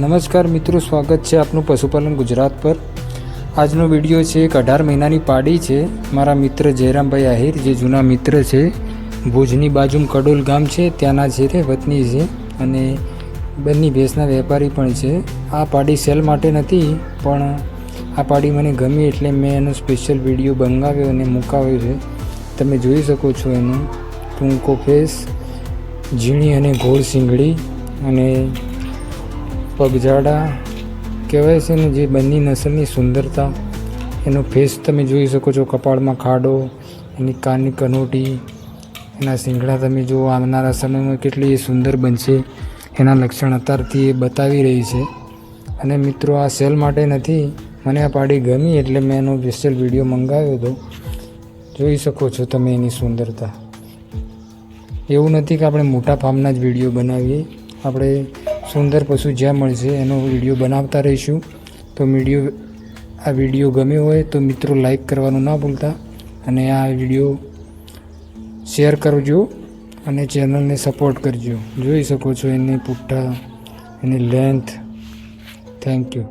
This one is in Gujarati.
નમસ્કાર મિત્રો, સ્વાગત છે આપનું પશુપાલન ગુજરાત પર. આજનો વીડિયો છે એક અઢાર મહિનાની પાડી છે. મારા મિત્ર જયરામભાઈ આહિર, જે જૂના મિત્ર છે, ભુજની બાજુમાં કડોલ ગામ છે, ત્યાંના છે તે વતની છે અને બંને ભેંસના વેપારી પણ છે. આ પાડી સેલ માટે નથી, પણ આ પાડી મને ગમી એટલે મેં એનો સ્પેશિયલ વીડિયો બંગાવ્યો અને મુકાવ્યો છે. તમે જોઈ શકો છો એનો. ટૂંકો ફેસ, ઝીણી અને ગોળ શીંગડી અને પગજાડા કહેવાય છે ને, જે બંને નસલની સુંદરતા. એનો ફેસ તમે જોઈ શકો છો, કપાળમાં ખાડો, એની કાનની કનોટી, એના શીંગડા તમે જુઓ, આવનારા સમયમાં કેટલી એ સુંદર બનશે. એના લક્ષણ અત્યારથી એ બતાવી રહી છે. અને મિત્રો, આ સેલ માટે નથી, મને આ પાડી ગમી એટલે મેં એનો સ્પેશિયલ વીડિયો મંગાવ્યો હતો. જોઈ શકો છો તમે એની સુંદરતા. એવું નથી કે આપણે મોટા ફાર્મના જ વીડિયો બનાવીએ. આપણે સુંદર પશુ જ્યાં મળશે એનો વીડિયો બનાવતા રહીશું. તો વીડિયો, આ વીડિયો ગમ્યો હોય તો મિત્રો લાઈક કરવાનું ના ભૂલતા અને આ વીડિયો શેર કરજો અને ચેનલને સપોર્ટ કરજો. જોઈ શકો છો એની પુઠ્ઠા, એની લેન્થ થેન્ક યુ